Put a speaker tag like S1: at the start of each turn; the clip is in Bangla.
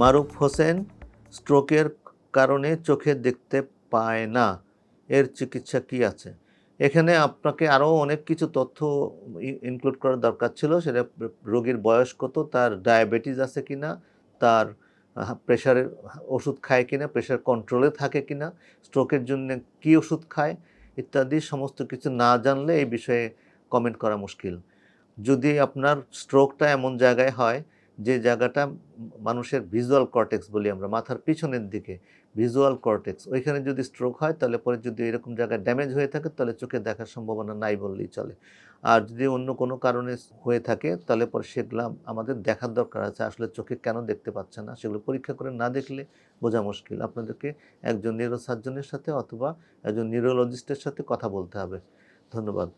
S1: মারুফ হোসেন স্ট্রোকের কারণে চোখে দেখতে পায় না। এর চিকিৎসা কি আছে? এখানে আপনাকে আরও অনেক কিছু তথ্য ইনক্লুড করার দরকার ছিল। সেটা রোগীর বয়স কত, তার ডায়াবেটিস আছে কি না তার প্রেশারের ওষুধ খায় কি না প্রেশার কন্ট্রোলে থাকে কি না স্ট্রোকের জন্য কী ওষুধ খায়, ইত্যাদি সমস্ত কিছু না জানলে এই বিষয়ে কমেন্ট করা মুশকিল। যদি আপনার স্ট্রোকটা এমন জায়গায় হয় যে জায়গাটা মানুষের ভিজুয়াল কর্টেক্স বলি আমরা, মাথার পিছনের দিকে ভিজুয়াল কর্টেক্স ওইখানে যদি স্ট্রোক হয় তাহলে পরে যদি এরকম জায়গায় ড্যামেজ হয়ে থাকে তাহলে চোখে দেখার সম্ভাবনা নাই বললেই চলে। আর যদি অন্য কোনো কারণে হয়ে থাকে তাহলে পরে সেগুলো আমাদের দেখার দরকার আছে, আসলে চোখে কেন দেখতে পাচ্ছে না, সেগুলো পরীক্ষা করে না দেখলে বোঝা মুশকিল। আপনাদেরকে একজন নিউরোসার্জনের সাথে অথবা একজন নিউরোলজিস্টের সাথে কথা বলতে হবে। ধন্যবাদ।